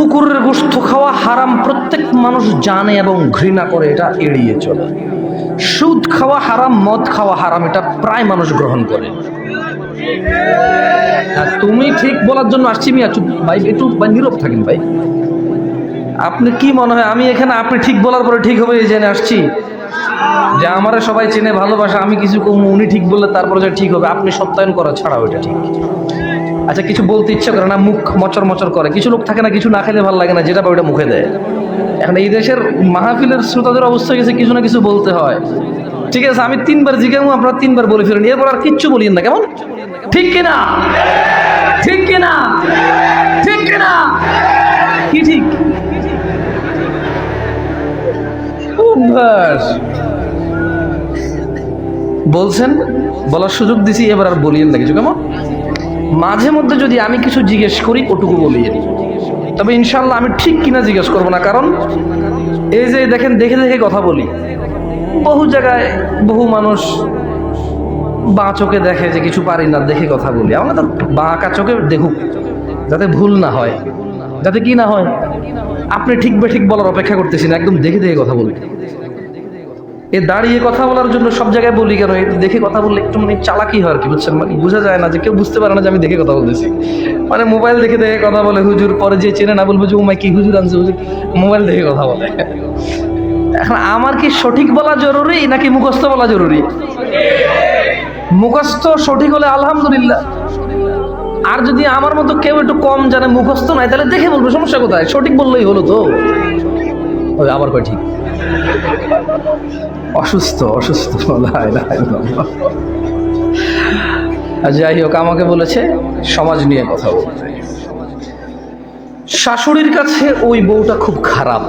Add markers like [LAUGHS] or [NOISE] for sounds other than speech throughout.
কুকুরের গোস্ত খাওয়া হারাম প্রত্যেক মানুষ জানে এবং ঘৃণা করে, এটা এড়িয়ে চলে। সুদ খাওয়া হারাম, মদ খাওয়া হারাম, এটা প্রায় মানুষ গ্রহণ করে। তুমি ঠিক বলার জন্য আসছি মিয়া ভাই, একটু, ভাই, নীরব থাকেন, ভাই। আপনি কি মনে হয়, আমি এখানে, আপনি ঠিক বলার পরে ঠিক হবে এই জেনে আসছি? যে আমারে সবাই চেনে, ভালোবাসা, আমি কিছু কম, উনি ঠিক বললে তারপরে যে ঠিক হবে, আপনি সত্যায়ন করা ছাড়াও এটা ঠিক। আচ্ছা কিছু বলতে ইচ্ছে করে না, মুখ মচর মচর করে। কিছু লোক থাকে না, কিছু না খেলে ভালো লাগে না, যেটা ওইটা মুখে দেয়। এখন এই দেশের মাহফিলের শ্রোতাদের অবস্থা গেছে কিছু না কিছু বলতে হয়। ঠিক আছে, আমি তিনবার জিজ্ঞাসা আপনারা তিনবার বলে ফেলেন। এরপর আর কিচ্ছু বলিয়েন না, কেমন? ঠিক কিনা? ঠিক কিনা? ঠিক কিনা? কি ঠিক? বলছেন, বলার সুযোগ দিছি, এবার আর বলিয়েন না কিছু, কেমন? মাঝে মধ্যে যদি আমি কিছু জিজ্ঞেস করি, ওটুকু বলি তবে ইনশাল্লাহ আমি ঠিক কিনা জিজ্ঞেস করব না, কারণ এই যে দেখেন, দেখে দেখে কথা বলি। বহু জায়গায় বহু মানুষ বাঁ চোখে দেখে যে কিছু পারি না, দেখে কথা বলি। আমরা তো বাঁকা চোখে দেখুক, যাতে ভুল না হয়। যাতে কি না হয়? আপনি ঠিক বে ঠিক বলার অপেক্ষা করতেছি না, একদম দেখে দেখে কথা বলি। এ দাঁড়িয়ে কথা বলার জন্য সব জায়গায় বলি কেন? দেখে কথা বললে একটু মানে চালাকি হয় আর কি, বুঝছেন? মানে বোঝা যায় না যে কেউ বুঝতে পারে না যে আমি দেখে কথা বলতেছি। মানে মোবাইল দেখে দেখে কথা বলে, হুজুর পরে যে চেনে না বলব যে, উমাই কি হুজুর আনছে? হুজুর মোবাইল দেখে কথা বলে। এখন আমার কি সঠিক বলা জরুরি নাকি মুখস্থ বলা জরুরি? মুখস্থ সঠিক হলে আলহামদুলিল্লাহ। আর যদি আমার মতো কেউ একটু কম জানে, মুখস্থ নাই, তাহলে দেখে বলব, সমস্যা কোথায়? সঠিক বললেই হলো তো। আবার কয় ঠিক? অসুস্থ অসুস্থ। [LAUGHS] যাই হোক, আমাকে বলেছে, সমাজ নিয়ে কথা বলতে। শাশুড়ির কাছে ওই বউটা খুব খারাপ।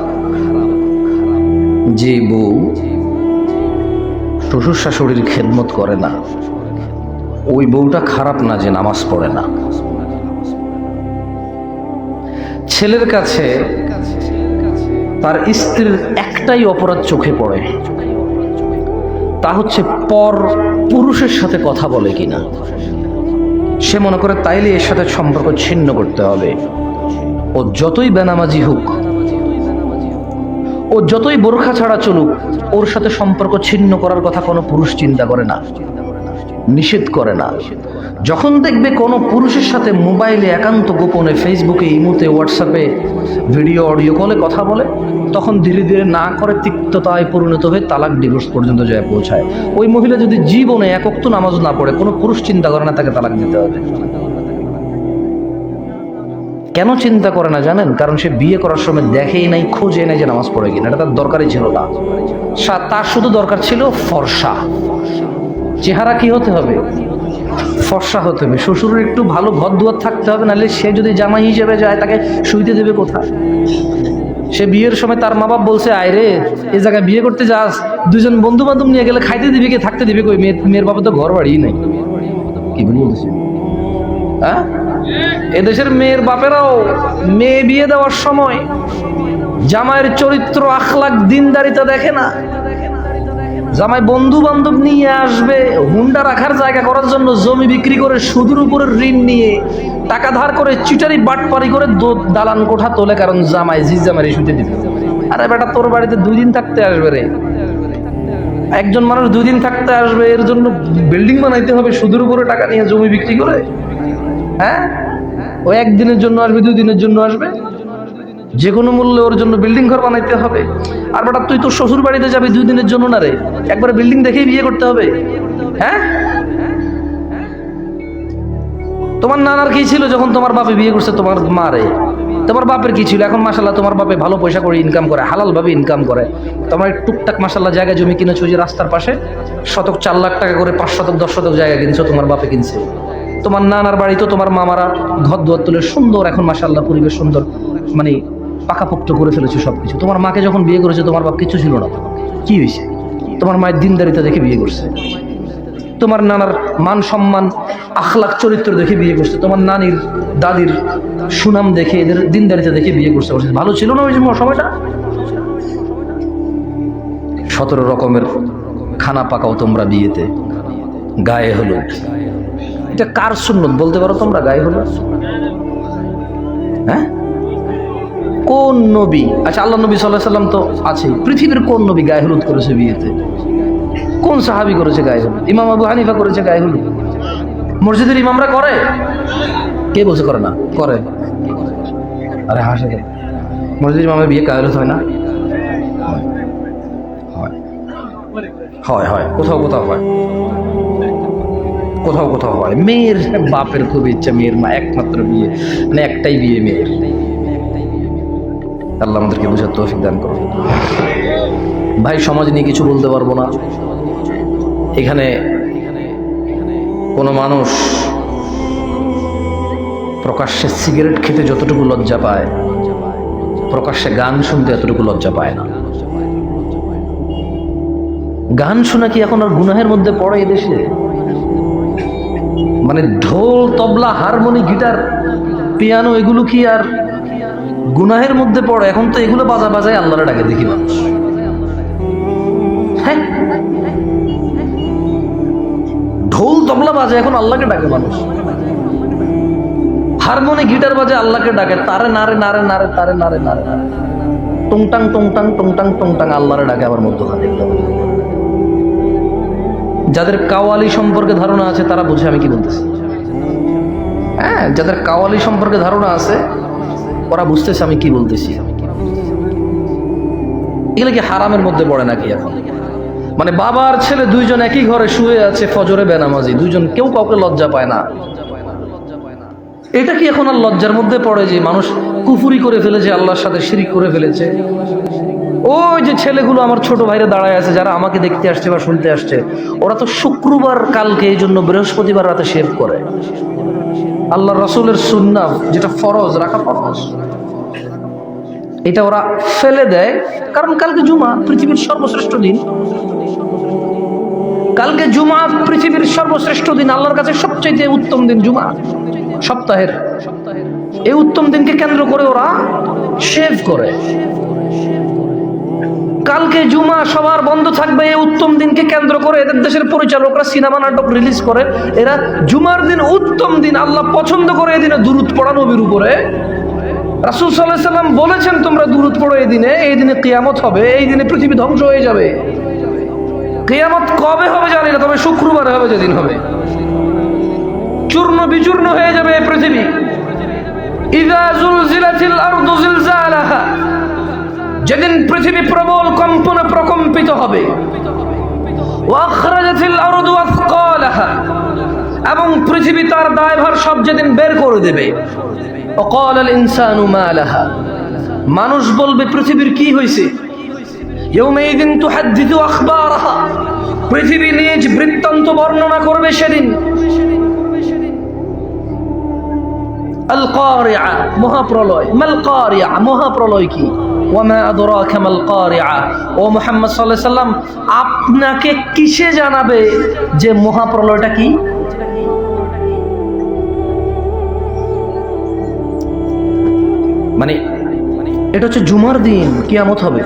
যে বউ শ্বশুর শাশুড়ির খেদমত করে না, ওই বউটা খারাপ না যে নামাজ পড়ে না। ছেলের কাছে তার স্ত্রীর একটাই অপরাধ চোখে পড়ে। তা হচ্ছে পর পুরুষের সাথে কথা বলে কিনা। সে মনে করে তাইলে এর সাথে সম্পর্ক ছিন্ন করতে হবে। ও যতই বেনামাজি হোক, ও যতই বোরখা ছাড়া চলুক, ওর সাথে সম্পর্ক ছিন্ন করার কথা কোনো পুরুষ চিন্তা করে না। নিষেধ করে না। যখন দেখবে কোনো পুরুষের সাথে মোবাইলে একান্ত গোপনে ফেসবুকে, ইমুতে, হোয়াটসঅ্যাপে ভিডিও, অডিও কলে কথা বলে, তখন ধীরে ধীরে না করে তিক্ততায় পরিণত হয়ে তালাক ডিভোর্স পর্যন্ত যায় পৌঁছায়। ওই মহিলা যদি জীবনে একক্ত নামাজ না পড়ে, কোনো পুরুষ চিন্তা করে না তাকে তালাক দিতে হবে। কেন চিন্তা করে না জানেন? কারণ সে বিয়ে করার সময় দেখেই নাই খোঁজে নাই যে নামাজ পড়ে কিনা। এটা তার দরকারই ছিল না। তার শুধু দরকার ছিল ফর্সা। চেহারা কি হতে হবে? ফর্সা হতে হবে। শ্বশুরের একটু ভালো দুয়ার থাকতে হবে, নাহলে সে যদি জামাই হিসেবে যায়, তাকে শুইতে দেবে কোথায়? সে বিয়ের সময় তার মা বাপ বলছে, আয় রে, এ জায়গায় বিয়ে করতে যাস। দুজন বন্ধু বান্ধব নিয়ে গেলে খাইতে দিবি কে? থাকতে দিবি কই? মেয়ের মেয়ের বাবা তো ঘর বাড়ি নাই। কি বলি বলছি? হ্যাঁ এদেশের মেয়ের বাপেরাও মেয়ে বিয়ে দেওয়ার সময় জামাইয়ের চরিত্র আখলাক দিনদারিতা দেখে না? জামাই বন্ধু বান্ধব নিয়ে আসবে, হুন্ডা রাখার জায়গা করার জন্য জমি বিক্রি করে সুদের উপরে ঋণ নিয়ে টাকা ধার করে চিটারি বাটপারি করে দালান কোঠা তোলে, কারণ জামাই জি জামাই শুতে দিবে আরে বেটা, তোর বাড়িতে দুই দিন থাকতে আসবে রে। একজন মানুষ দুই দিন থাকতে আসবে, এর জন্য বিল্ডিং বানাইতে হবে, সুদের উপরে টাকা নিয়ে জমি বিক্রি করে? হ্যাঁ? ও একদিনের জন্য আসবে, দুই দিনের জন্য আসবে? যে কোনো মূল্যে ওর জন্য বিল্ডিং ঘর বানাইতে হবে। আর বেটা, তুই তো শ্বশুর বাড়িতে যাবি দুই দিনের জন্য না রে? একবার বিল্ডিং দেখেই বিয়ে করতে হবে। হ্যাঁ? তোমার নানার কি ছিল যখন তোমার বাপে বিয়ে করছে? তোমার মারে তোমার বাপের কি ছিল? এখন মাসাল্লাহ তোমার বাপে ভালো পয়সা করে ইনকাম করে হালাল ভাবে ইনকাম করে। তোমার টুকটাক মাসাল্লাহ জায়গা জমি কিনেছো যে রাস্তার পাশে, শতক চার লাখ টাকা করে, পাঁচ শতক, দশ শতক জায়গা কিনছো, তোমার বাপে কিনছে। তোমার নানার বাড়িতে তোমার মামারা ঘর দুয়ার তুলে সুন্দর, এখন মাসাল্লাহ পরিবেশ সুন্দর মানে পাকাপোক্ত করে ফেলেছে সব কিছু তোমার মাকে যখন বিয়ে করেছে, তোমার বাপ কিছু ছিল না কি হয়েছে? তোমার মায়ের দিনদারিতা দেখে বিয়ে করছে। তোমার নানার মান সম্মান আখলাক চরিত্র দেখে বিয়ে করছে। তোমার নানির, দাদির সুনাম দেখে, এদের দিনদারিতা দেখে বিয়ে করছে। ভালো ছিল না ওই সময়- সময়টা সতেরো রকমের খানা পাকাও তোমরা বিয়েতে। গায়ে হলুদ। এটা কার সুন্নত বলতে পারো তোমরা? গায়ে হলুদ? হ্যাঁ? কোন নবী? আচ্ছা আল্লাহ নবী সাল্লাহ সাল্লাম তো আছে পৃথিবীর কোন নবী গায়ে হলুদ করেছে বিয়েতে? কোন সাহাবি করেছে গায়ে হলুদ? ইমাম আবু হানিফা করেছে গায়ে হলুদ? মসজিদের ইমামরা করে? কে বলছে করে না? করে। আরে হাসে? মসজিদের ইমামের বিয়ে গায়ে হলুদ হয় না? হয় হয়। কোথাও কোথাও হয়। কোথাও কোথাও হয়। মেয়ের বাপের খুব ইচ্ছা, মেয়ের মা একমাত্র বিয়ে মানে একটাই বিয়ে মেয়ের। আল্লাহ আমাদেরকে বুঝার তৌফিক দান করো ভাই, সমাজ নিয়ে কিছু বলতে পারব না। এখানে কোনো মানুষ প্রকাশ্যে সিগারেট খেতে যতটুকু লজ্জা পায়, প্রকাশ্যে গান শুনতে এতটুকু লজ্জা পায় না। গান শোনা কি এখন আর গুনাহের মধ্যে পড়ে এদেশে মানে ঢোল, তবলা, হারমোনি, গিটার, পিয়ানো, এগুলো কি আর গুনাহের মধ্যে পড়ে, এখন তো এগুলো বাজা বাজায় আল্লাহরে ডাকে দেখি মানুষ। হ্যাঁ? ঢোল তবলা বাজে, এখন আল্লাহকে ডাকে মানুষ। হারমোনি গিটার বাজে, আল্লাহকে ডাকে। তারে নারে নারে নারে, তারে, নারে নারে নারে। টুংটাং টুংটাং টুংটাং টুংটাং আল্লাহরে ডাকে আবার মধ্যখানে। যাদের কাওয়ালি সম্পর্কে ধারণা আছে, তারা বুঝে আমি কি বলতেছি। হ্যাঁ যাদের কাওয়ালি সম্পর্কে ধারণা আছে ওরা বুঝতেছে আমি কি বলতেছি। এগুলো কি হারামের মধ্যে পড়ে নাকি এখন? মানে বাবার ছেলে দুইজন একই ঘরে শুয়ে আছে, ফজরে বেনামাজি, দুইজন কেউ কাউকে লজ্জা পায় না। এটা কি এখন আর লজ্জার মধ্যে পড়ে যে মানুষ কুফুরি করে ফেলেছে, আল্লাহর সাথে শিরিক করে ফেলেছে? ওই যে ছেলেগুলো আমার ছোট ভাইরা দাঁড়ায় আছে, যারা আমাকে দেখতে আসছে বা শুনতে আসছে, ওরা তো শুক্রবার কালকে এই জন্য বৃহস্পতিবার রাতে শেভ করে। আল্লাহ রসুলের সুন্না যেটা ফরজ, রাখা ফরজ। এটা ওরা ফেলে দেয়। কারণ কালকে জুমা পৃথিবীর সর্বশ্রেষ্ঠ দিন। কালকে জুমা পৃথিবীর সর্বশ্রেষ্ঠ দিন, আল্লাহর কাছে সবচেয়ে উত্তম দিন জুমা। সপ্তাহের। এই উত্তম দিনকে কেন্দ্র করে ওরা শেভ করে। কালকে জুমা সবার বন্ধ থাকবে, এই উত্তম দিনকে কেন্দ্র করে এদের দেশের পরিচালকরা সিনেমা নাটক রিলিজ করে। এরা জুমার দিন উত্তম দিন, আল্লাহ পছন্দ করে এদিনে দূরত পড়া নবীর উপরে। রাসুল সাল্লাহ সাল্লাম বলেছেন, তোমরা দূরত পড়ো এই দিনে এই দিনে কেয়ামত হবে, এই দিনে পৃথিবী ধ্বংস হয়ে যাবে। কিয়ামত কবে হবে জানি না, তবে শুক্রবারে হবে যেদিন হবে। চূর্ণ বিচূর্ণ হয়ে যাবে এই পৃথিবী। ইদা জুলজিলাতিল আরদু জিলজালাহা। যেদিন পৃথিবী প্রবল কম্পনে প্রকম্পিত হবে এবং পৃথিবী তার দায়ভার সব যেদিন বের করে দেবে মানুষ বলবে, পৃথিবীর কি হয়েছে পৃথিবী নিজ বৃত্তান্ত বর্ণনা করবে সেদিন। মহাপ্রলয়। মালকারিয়া মহাপ্রলয় কি? ওয়ামা আদরাকা মাল কারিআ। ও মুহাম্মদ সাল্লাল্লাহু সাল্লাম, আপনাকে কিসে জানাবে যে মহাপ্রলয়টা কি? মানে এটা হচ্ছে জুমার দিন, কিয়ামত হবে।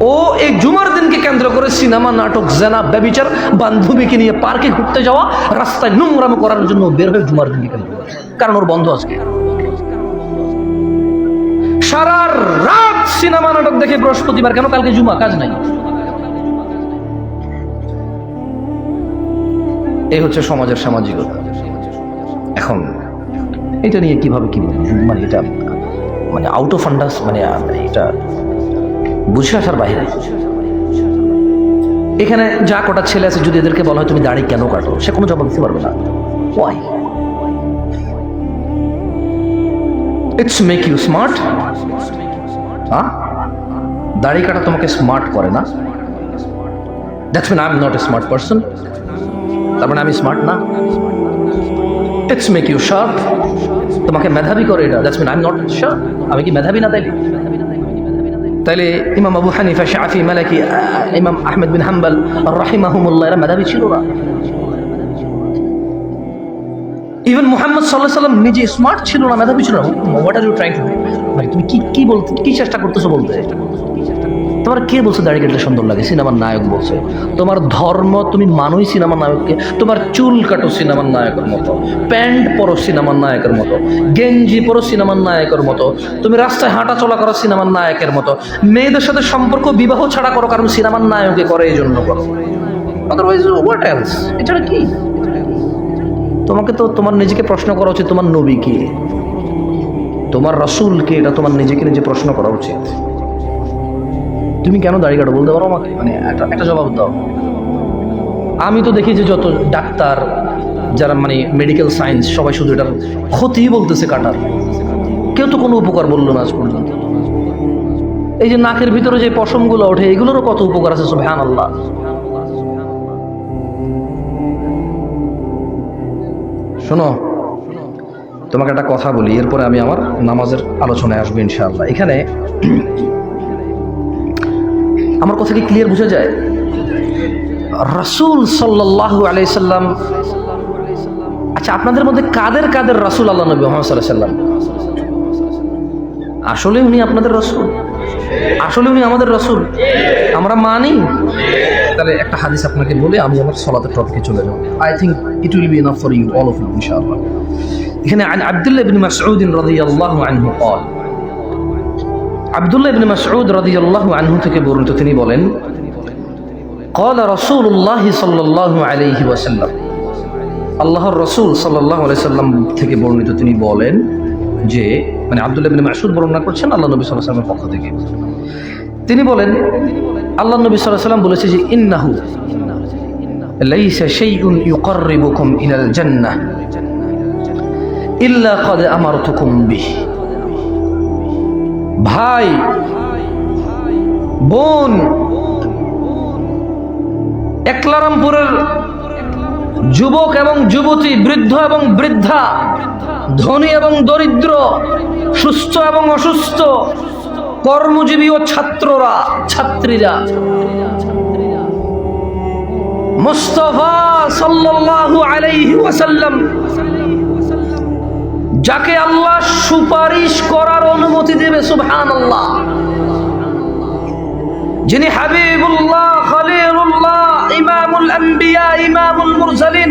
ও এই জুমার দিনকে কেন্দ্র করে সিনেমা, নাটক, জেনা, ব্যবিচার, বান্ধবীকে নিয়ে পার্কে ঘুরতে যাওয়া, রাস্তায় নোংরাম করার জন্য বের হয়ে জুমার দিনকে কেন্দ্র করে। কারণ ওর বন্ধ আজকে। সারা রাত সিনেমা নাটক দেখে বৃহস্পতিবার কেন? কালকে জুমা, কাজ নাই। এই হচ্ছে সমাজের সামাজিকতা। এখন এটা নিয়ে কীভাবে কি মানে এটা মানে আউট অফ আন্ডাস মানে এটা বুঝে আসার বাইরে। এখানে যা কটা ছেলে আছে যদি এদেরকে বলা হয়, তুমি দাড়ি কেন কাটো? সে কোনো জবাব দিতে পারবে না। Why it's make you smart হ্যাঁ দাড়ি কাটা তোমাকে স্মার্ট করে না? That's mean I am not a smart person তার মানে আমি স্মার্ট না। ইটস মেক ইউ শার্প তোমাকে মেধাবী করে এটা। That's mean I am not sharp আমি কি মেধাবী না তাইলে? তাইলে ইমাম আবু হানিফা, শাফি, মালাকি ইমাম আহমেদ বিন হাম্বাল রাহিমাহুমুল্লাহ, এরা মেধাবী ছিল না। ইভেন মোহাম্মদ সাল্লাহ সাল্লাম নিজে স্মার্ট ছিল না, মেধাবী ছিল না। আর ট্রাইং ভাই, তুমি কি কি বলতে কি চেষ্টা করতেছো বলতে? তোমার কে বলছে দাঁড়িয়ে কাটলে সুন্দর লাগে? সিনেমার নায়ক বলছে। তোমার ধর্ম, তুমি মানুষ সিনেমার নায়ককে, তোমার চুল কাটো সিনেমার নায়কের মতো। প্যান্ট পরো সিনেমার নায়কের মতো। গেঞ্জি পরো সিনেমার নায়কের মতো। তুমি রাস্তায় হাঁটা চলা করো সিনেমার নায়কের মতো। মেয়েদের সাথে সম্পর্ক বিবাহ ছাড়া করো, কারণ সিনেমার নায়কে করে, এই জন্য করো। আদারওয়াইজ হোয়াট এলস এছাড়া কি? তোমাকে তো তোমার নিজেকে প্রশ্ন করা উচিত, তোমার নবী কে তোমার রসুলকে এটা তোমার নিজেকে নিজে প্রশ্ন করা উচিত। তুমি কেন দাড়ি কাটো বলতে পারো আমাকে? মানে একটা একটা জবাব দাও। আমি তো দেখি যে যত ডাক্তার, যারা মানে মেডিকেল সায়েন্স সবাই শুধু এটার ক্ষতি বলতেছে কাটার। কেউ তো কোনো উপকার বলল না আজ পর্যন্ত। এই যে নাকের ভিতরে যে পশমগুলো ওঠে, এগুলোরও কত উপকার আছে সব হ্যান আল্লাহ শোনো, তোমাকে একটা কথা বলি, এরপরে আমি আমার নামাজের আলোচনায় আসব ইনশাআল্লাহ। এখানে আমার কথা কি ক্লিয়ার বোঝা যায়? রাসূল সাল্লাল্লাহু আলাইসাল্লাম আচ্ছা আপনাদের মধ্যে কাদের কাদের রাসূল আল্লাহ নবী মুহাম্মদ আলাইহি সাল্লাম? আসলে উনি আপনাদের রসুল। আসলে উনি আমাদের রসুল আমরা মানি তাহলে একটা হাদিস আপনাকে বলে আমি আমার সলাতের টপিকে চলে যাব I think it will be enough for you all of you ইনশাআল্লাহ এখানে عن عبد الله بن مسعود رضي الله عنه قال আব্দুল্লাহ ইবনে মাসউদ রাদিয়াল্লাহু আনহু থেকে বর্ণিত তিনি বলেন قال رسول الله صلى الله عليه وسلم আল্লাহর রসুল সাল্লাল্লাহু আলাইহি সাল্লাম থেকে বর্ণিত তিনি বলেন যে মানে আব্দুল্লাহ ইবনে মাসউদ বর্ণনা করছেন আল্লাহ নবী সাল্লামের পক্ষ থেকে। তিনি বলেন, আল্লাহ নবী সাল্লাম বলেছে যে, ইন্নাহু ভাই, বোন, একলারামপুরের যুবক এবং যুবতী, বৃদ্ধ এবং বৃদ্ধা ধনী এবং দরিদ্র, সুস্থ এবং অসুস্থ, কর্মজীবী ও ছাত্ররা, ছাত্রীরা। মুস্তফা সাল্লাল্লাহু আলাইহি ওয়াসাল্লাম যাকে আল্লাহ সুপারিশ করার অনুমতি দেবে সুবহান আল্লাহ যিনি হাবিবুল্লাহ, খলিলুল্লাহ, ইমামুল আম্বিয়া ইমামুল মুরসালিন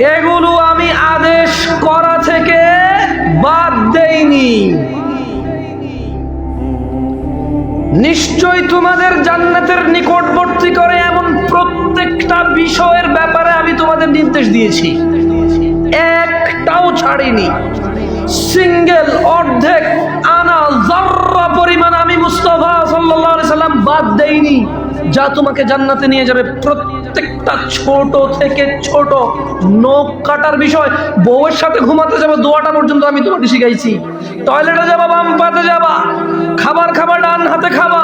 এগুলো আমি আদেশ করা থেকে বাদ দেইনি। নিশ্চয় তোমাদের জান্নাতের নিকটবর্তী করে এমন প্রত্যেকটা বিষয়ের ব্যাপারে আমি তোমাদের নির্দেশ দিয়েছি। একটাও ছাড়িনি। সিঙ্গেল, অর্ধেক আনা জাররা পরিমাণ আমি মুস্তফা সাল্লাম বাদ দেইনি যা তোমাকে জান্নাতে নিয়ে যাবে। প্রত্যেকটা ছোট থেকে ছোট নখ কাটার বিষয়। বউয়ের সাথে ঘুমাতে যাবে, দোয়াটা পর্যন্ত আমি তোমাকে শিখাইছি। টয়লেটে যাবা, বাম পাতে যাবা। খাবার খাবা, ডান হাতে খাবা।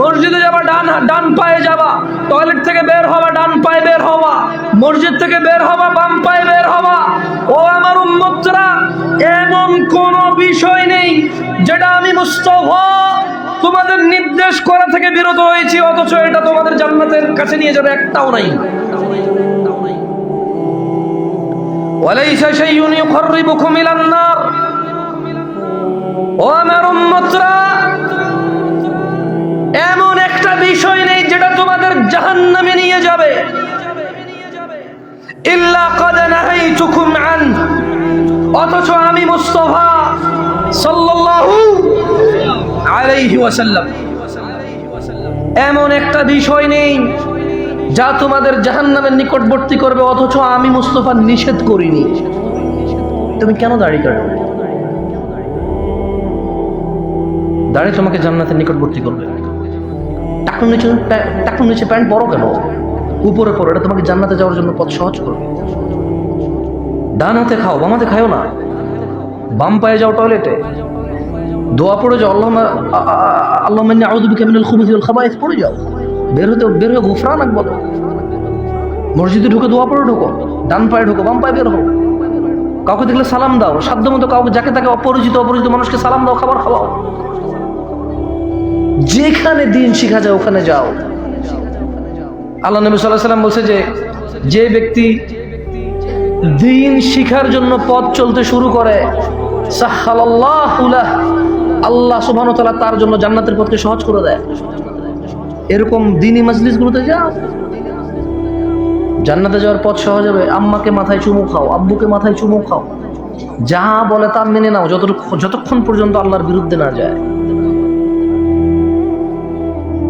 মসজিদে যাবা, ডান ডান পায়ে যাবা। টয়লেট থেকে বের হওয়া, ডান পায়ে বের হওয়া। মসজিদ থেকে বের হওয়া, বাম পায়ে বের হওয়া। ও আমার উম্মতরা, এমন কোন বিষয় নেই যেটা আমি মুস্তফা তোমাদের নির্দেশ করা থেকে বিরত হয়েছি, অথচ এটা তোমাদের জান্নাতের কাছে নিয়ে যাবে একটাও নাই। এমন একটা বিষয় নেই যেটা তোমাদের জাহান্নামে নিয়ে যাবে। অথচ আমি মুস্তফা সাল্লাল্লাহু আলাইহি ওয়াসাল্লাম। এমন একটা বিষয় নেই যা তোমাদের জাহান্নামের নিকটবর্তী করবে, অথচ আমি মুস্তফা নিষেধ করিনি। তুমি কেন দাড়ি কাটো দাড়ি তোমাকে জান্নাতের নিকটবর্তী করবে। টাকুর নিচে টাকুর নিচে প্যান্ট বড় কেন? উপরে পড়ো, এটা তোমাকে জান্নাতে যাওয়ার জন্য পথ সহজ করবে। ডান হাতে খাও, বাম হাতে খাও না। বাম পায়ে যাও টয়লেটে। দোয়া পড়ে যাও আল্লাহ আল্লাহ মান্নি আউযু বিকা মিনাল খুবুথি খাবাইস পড়ে যাও। বের হতে বের হয়ে গুফরানাক বলো মসজিদে ঢুকে দোয়া পড়ে ঢুকো ডান পায়ে ঢুকো বাম পায়ে বের হো কাউকে দেখলে সালাম দাও সাধ্য মতো কাউকে যাকে তাকে অপরিচিত অপরিচিত মানুষকে সালাম দাও খাবার খাওয়াও। যেখানে দিন শিখা যায় ওখানে যাও। আল্লাহ নবী সাল্লাহ সাল্লাম বলছে যে যে ব্যক্তি দিন শিখার জন্য পথ চলতে শুরু করে সাহালাল্লাহু লাহ, আল্লাহ সুবহান তাআলা তার জন্য জান্নাতের পথকে সহজ করে দেয়। এরকম দিনই মজলিসগুলোতে যাও জান্নাতে যাওয়ার পথ সহজ হবে। আম্মাকে মাথায় চুমু খাও, আব্বুকে মাথায় চুমু খাও। যা বলে তা মেনে নাও, যতটুকু যতক্ষণ পর্যন্ত আল্লাহর বিরুদ্ধে না যায়।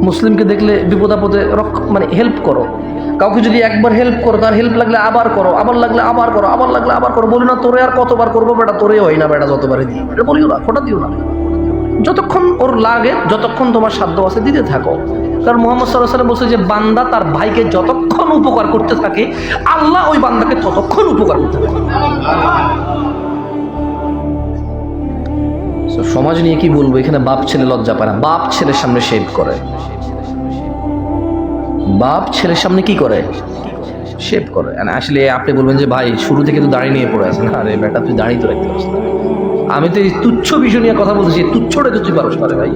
মুসলিমকে দেখলে বিপদ আপদে মানে হেল্প করো। কাউকে যদি একবার হেল্প করো, তার হেল্প লাগলে আবার করো, আবার লাগলে আবার করো, আবার লাগলে আবার করো। বলি না, তোরে আর কতবার করব বেটা? তোরে হয় না বেটা যতবারই দিই। এটা বলিও না, খোটা দিও না। যতক্ষণ ওর লাগে, যতক্ষণ তোমার সাধ্য আছে দিতে থাকো। কারণ মোহাম্মদ সাল্লাহ সাল্লাম বলছে যে, বান্দা তার ভাইকে যতক্ষণ উপকার করতে থাকে, আল্লাহ ওই বান্দাকে ততক্ষণ উপকার করতে থাকে। সমাজ নিয়ে কি বলব? এখানে বাপ ছেলে লজ্জা পায় না। বাপ ছেলের সামনে শেভ করে। বাপ ছেলের সামনে কি করে? শেভ করে। আসলে আপনি বলবেন যে, ভাই, শুরু থেকে তো দাঁড়িয়ে নিয়ে পড়ে আছেন। আরে, বেটা, তুই দাঁড়িয়ে তো রাখতে পারছিস। আমি তো এই তুচ্ছ বিষয় নিয়ে কথা বলতেছি তুচ্ছটা তো তুই পারস পারে ভাই।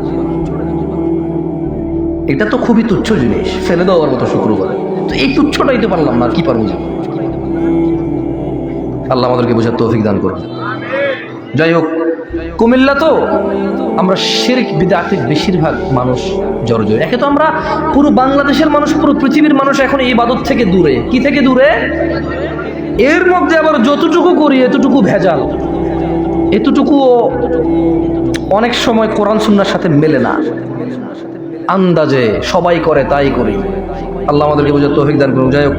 এটা তো খুবই তুচ্ছ জিনিস, ফেলে দেওয়ার মতো শুক্র করে তো এই তুচ্ছটাই তো পারলাম না কি পারব? আল্লাহ আমাদেরকে বোঝার তৌফিক দান করুন। যাই হোক, কুমিল্লা তো আমরা শিরক বিদাতে বেশিরভাগ মানুষ জর্জর একে তো আমরা পুরো বাংলাদেশের মানুষ, পুরো পৃথিবীর মানুষ এখন এই বাদত থেকে দূরে। কি থেকে দূরে? এর মধ্যে আবার যতটুকু করি, এতটুকু ভেজাল। এতটুকুও অনেক সময় কোরআন সুন্নার সাথে মেলে না। আন্দাজে সবাই করে তাই করি। আল্লাহ আমাদেরকে বোঝার তৌফিক দান করুন যাই হোক